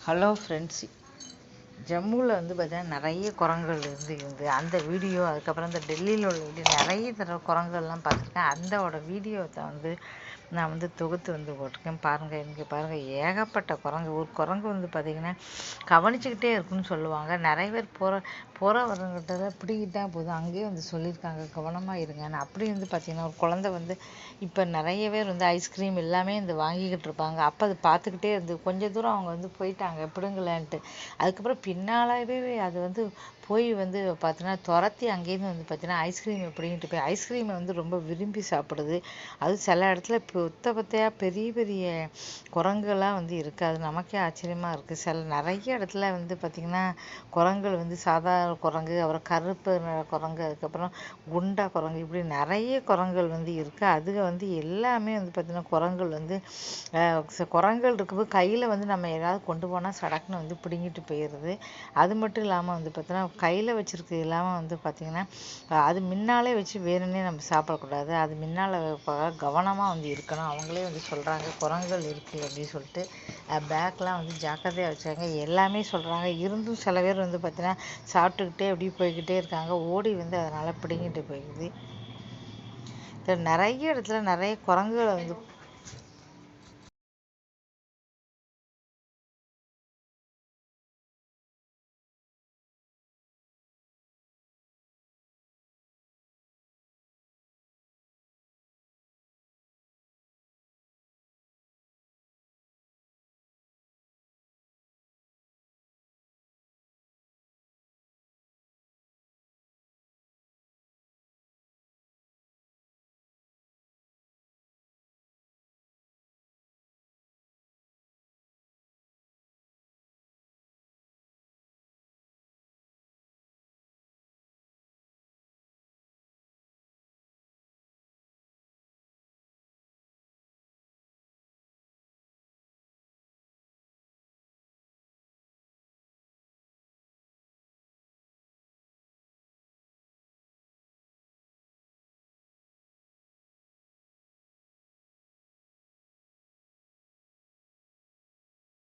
Hello friends ஜம்முவில் வந்து பார்த்தீங்கன்னா நிறைய குரங்குகள் இருந்து இருந்து அந்த வீடியோ அதுக்கப்புறம் இந்த டெல்லியில் உள்ள வீடியோ நிறைய தடவை குரங்குகள்லாம் பார்த்துருக்கேன். அந்தோட வீடியோத்தை வந்து நான் வந்து தொகுத்து வந்து போட்டிருக்கேன். பாருங்கள் இங்கே பாருங்கள் ஏகப்பட்ட குரங்கு. ஒரு குரங்கு வந்து பார்த்திங்கன்னா கவனிச்சுக்கிட்டே இருக்குன்னு சொல்லுவாங்க. நிறைய பேர் போகிற போகிற வரங்கிட்ட பிடிக்கிட்டா போதும். அங்கேயே வந்து சொல்லியிருக்காங்க கவனமாக இருங்கன்னு. அப்படி வந்து பார்த்திங்கன்னா ஒரு குழந்தை வந்து இப்போ நிறைய பேர் வந்து ஐஸ்கிரீம் எல்லாமே இந்த வாங்கிக்கிட்டு இருப்பாங்க. அப்போ அது பார்த்துக்கிட்டே இருந்து கொஞ்ச தூரம் அவங்க வந்து போயிட்டாங்க பிடுங்கலன்ட்டு. அதுக்கப்புறம் பின்னாலவே அது வந்து போய் வந்து பார்த்தீங்கன்னா துரத்தி அங்கேருந்து வந்து பார்த்தீங்கன்னா ஐஸ்கிரீம் பிடிங்கிட்டு போய் ஐஸ்கிரீமை வந்து ரொம்ப விரும்பி சாப்பிடுது. அது சில இடத்துல இப்போ பொத்த பத்தையாக பெரிய பெரிய குரங்குகள்லாம் வந்து இருக்குது அது நமக்கே ஆச்சரியமாக இருக்குது சில நிறைய இடத்துல வந்து பார்த்திங்கன்னா குரங்குகள் வந்து சாதாரண குரங்கு அப்புறம் கருப்பு நிற குரங்கு அதுக்கப்புறம் குண்டா குரங்கு இப்படி நிறைய குரங்குகள் வந்து இருக்குது அதுக வந்து எல்லாமே வந்து பார்த்திங்கன்னா குரங்குகள் வந்து குரங்குகள் இருக்கும்போது கையில் வந்து நம்ம ஏதாவது கொண்டு போனால் சடக்குன்னு வந்து பிடுங்கிட்டு போயிடுது அது மட்டும் இல்லாமல் வந்து பார்த்தீங்கன்னா கையில் வச்சுருக்கிறது இல்லாமல் வந்து பார்த்திங்கன்னா அது முன்னாலே வச்சு வேணும்னே நம்ம சாப்பிடக்கூடாது. அது முன்னால் கவனமாக வந்து இருக்கணும் அவங்களே வந்து சொல்கிறாங்க குரங்குகள் இருக்குது அப்படின்னு சொல்லிட்டு பேக்லாம் வந்து ஜாக்கிரதையாக வச்சாங்க. எல்லாமே சொல்கிறாங்க இருந்தும் சில பேர் வந்து பார்த்தீங்கன்னா சாப்பிட்டுக்கிட்டே அப்படியே போய்கிட்டே இருக்காங்க. ஓடி வந்து அதனால் பிடுங்கிட்டு போயிடுது நிறைய இடத்துல நிறைய குரங்குகளை வந்து